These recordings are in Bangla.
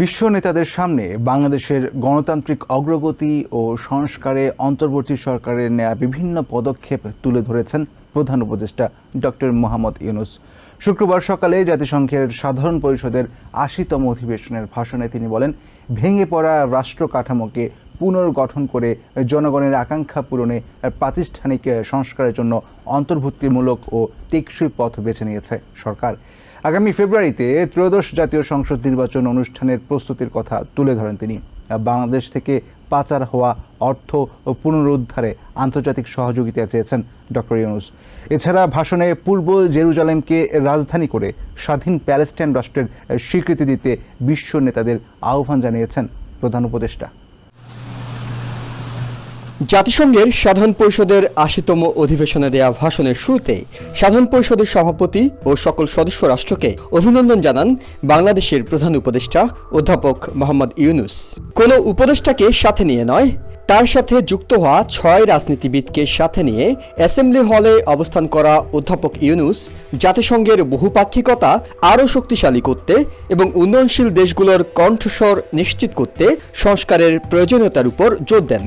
বিশ্ব নেতাদের সামনে বাংলাদেশের গণতান্ত্রিক অগ্রগতি ও সংস্কারে অন্তর্বর্তী সরকারের নেয়া বিভিন্ন পদক্ষেপ তুলে ধরেছেন প্রধান উপদেষ্টা ডক্টর মোহাম্মদ ইউনুস। শুক্রবার সকালে জাতিসংঘের সাধারণ পরিষদের আশিতম অধিবেশনের ভাষণে তিনি বলেন, ভেঙে পড়া রাষ্ট্র কাঠামোকে পুনর্গঠন করে জনগণের আকাঙ্ক্ষা পূরণে প্রাতিষ্ঠানিক সংস্কারের জন্য অন্তর্ভুক্তিমূলক ও টেকসই পথ বেছে নিয়েছে সরকার। আগামী ফেব্রুয়ারিতে ত্রয়োদশ জাতীয় সংসদ নির্বাচন অনুষ্ঠানের প্রস্তুতির কথা তুলে ধরেন তিনি। বাংলাদেশ থেকে পাচার হওয়া অর্থ ও পুনরুদ্ধারে আন্তর্জাতিক সহযোগিতা চেয়েছেন ডক্টর ইউনুস। এছাড়া ভাষণে পূর্ব জেরুজালেমকে রাজধানী করে স্বাধীন প্যালেস্টাইন রাষ্ট্রের স্বীকৃতি দিতে বিশ্ব নেতাদের আহ্বান জানিয়েছেন প্রধান উপদেষ্টা। জাতিসংঘের সাধারণ পরিষদের আশিতম অধিবেশনে দেয়া ভাষণের শুরুতে সাধারণ পরিষদের সভাপতি ও সকল সদস্য রাষ্ট্রকে অভিনন্দন জানান বাংলাদেশের প্রধান উপদেষ্টা অধ্যাপক মোহাম্মদ ইউনুস। কোনো উপদেষ্টাকে সাথে নিয়ে নয়, তার সাথে যুক্ত হওয়া ছয় রাজনীতিবিদকে সাথে নিয়ে অ্যাসেম্বলি হলে অবস্থান করা অধ্যাপক ইউনুস জাতিসংঘের বহুপাক্ষিকতা আরও শক্তিশালী করতে এবং উন্নয়নশীল দেশগুলোর কণ্ঠস্বর নিশ্চিত করতে সংস্কারের প্রয়োজনীয়তার উপর জোর দেন।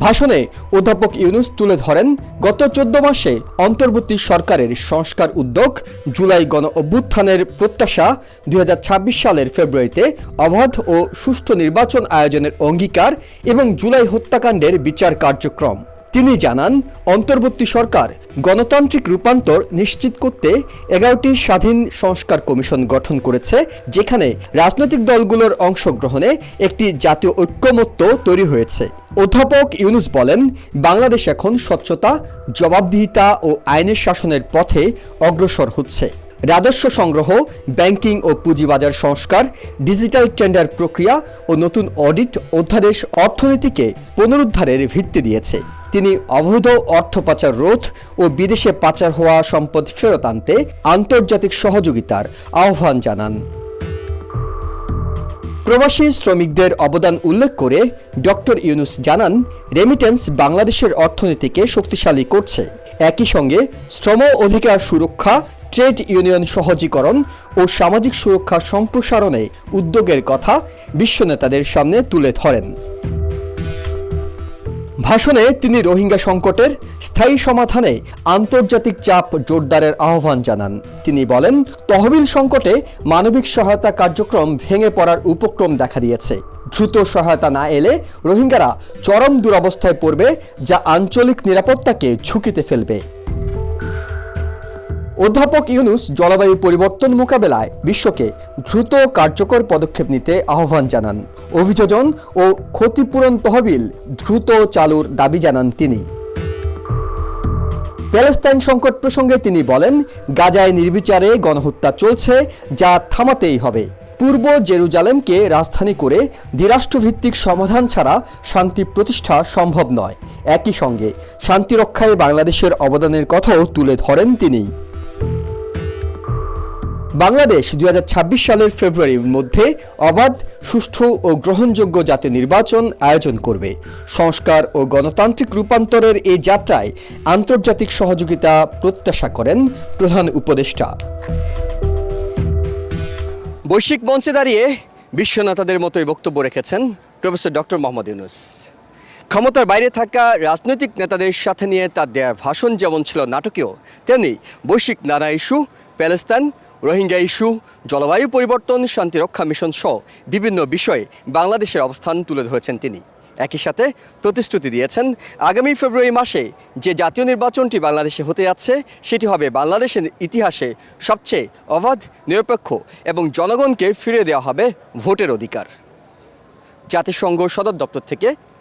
ভাষণে অধ্যাপক ইউনুস তুলে ধরেন, গত চোদ্দ মাসে অন্তর্বর্তী সরকারের সংস্কার উদ্যোগ জুলাই গণ অভ্যুত্থানের প্রত্যাশা দুই হাজার ছাব্বিশ সালের ফেব্রুয়ারিতে অবাধ ও সুষ্ঠু নির্বাচন আয়োজনের অঙ্গীকার এবং জুলাই হত্যাকাণ্ডের বিচার কার্যক্রম। তিনি জানান, অন্তর্বর্তী সরকার গণতান্ত্রিক রূপান্তর নিশ্চিত করতে এগারোটি স্বাধীন সংস্কার কমিশন গঠন করেছে, যেখানে রাজনৈতিক দলগুলোর অংশগ্রহণে একটি জাতীয় ঐক্যমত্য তৈরি হয়েছে। অধ্যাপক ইউনুস বলেন, বাংলাদেশ এখন স্বচ্ছতা, জবাবদিহিতা ও আইনের শাসনের পথে অগ্রসর হচ্ছে। রাজস্ব সংগ্রহ, ব্যাংকিং ও পুঁজিবাজার সংস্কার, ডিজিটাল টেন্ডার প্রক্রিয়া ও নতুন অডিট অধ্যাদেশ অর্থনীতিকে পুনরুদ্ধারের ভিত্তি দিয়েছে। তিনি অবৈধ অর্থ পাচার রোধ ও বিদেশে পাচার হওয়া সম্পদ ফেরত আনতে আন্তর্জাতিক সহযোগিতার আহ্বান জানান। প্রবাসী শ্রমিকদের অবদান উল্লেখ করে ডক্টর ইউনুস জানান, রেমিটেন্স বাংলাদেশের অর্থনীতিকে শক্তিশালী করছে। একই সঙ্গে শ্রম অধিকার সুরক্ষা, ট্রেড ইউনিয়ন সহজীকরণ ও সামাজিক সুরক্ষা সম্প্রসারণে উদ্যোগের কথা বিশ্ব নেতাদের সামনে তুলে ধরেন। ভাষণে তিনি রোহিঙ্গা সংকটের স্থায়ী সমাধানে আন্তর্জাতিক চাপ জোরদারের আহ্বান জানান। তিনি বলেন, তহবিল সংকটে মানবিক সহায়তা কার্যক্রম ভেঙে পড়ার উপক্রম দেখা দিয়েছে। দ্রুত সহায়তা না এলে রোহিঙ্গারা চরম দুরবস্থায় পড়বে, যা আঞ্চলিক নিরাপত্তাকে ঝুঁকিতে ফেলবে। অধ্যাপক ইউনুস জলবায়ু পরিবর্তন মোকাবেলায় বিশ্বকে দ্রুত কার্যকর পদক্ষেপ নিতে আহ্বান জানান। অভিযোজন ও ক্ষতিপূরণ তহবিল দ্রুত চালুর দাবি জানান তিনি। প্যালেস্তাইন সংকট প্রসঙ্গে তিনি বলেন, গাজায় নির্বিচারে গণহত্যা চলছে, যা থামাতেই হবে। পূর্ব জেরুজালেমকে রাজধানী করে দ্বিরাষ্ট্রভিত্তিক সমাধান ছাড়া শান্তি প্রতিষ্ঠা সম্ভব নয়। একই সঙ্গে শান্তি রক্ষায় বাংলাদেশের অবদানের কথাও তুলে ধরেন তিনি। বাংলাদেশ দুই হাজার ছাব্বিশ সালের ফেব্রুয়ারির মধ্যে অবাধ, সুষ্ঠু ও গ্রহণযোগ্য জাতীয় নির্বাচন আয়োজন করবে। সংস্কার ও গণতান্ত্রিক রূপান্তরের এই যাত্রায় আন্তর্জাতিক সহযোগিতা প্রত্যাশা করেন প্রধান উপদেষ্টা। বৈশ্বিক মঞ্চে দাঁড়িয়ে বিশ্ব নেতাদের মতোই বক্তব্য রেখেছেন প্রফেসর ডক্টর মোহাম্মদ ইউনুস। ক্ষমতার বাইরে থাকা রাজনৈতিক নেতাদের সাথে নিয়ে তার দেয়ার ভাষণ যেমন ছিল নাটকীয়, তেমনি বৈশ্বিক নানা ইস্যু, প্যালেস্তান, রোহিঙ্গা ইস্যু, জলবায়ু পরিবর্তন শান্তিরক্ষা মিশন সহ বিভিন্ন বিষয়ে বাংলাদেশের অবস্থান তুলে ধরেছেন তিনি। একই সাথে প্রতিশ্রুতি দিয়েছেন, আগামী ফেব্রুয়ারি মাসে যে জাতীয় নির্বাচনটি বাংলাদেশে হতে যাচ্ছে, সেটি হবে বাংলাদেশের ইতিহাসে সবচেয়ে অবাধ, নিরপেক্ষ এবং জনগণকে ফিরে দেওয়া হবে ভোটের অধিকার। জাতিসংঘ সদর দপ্তর থেকে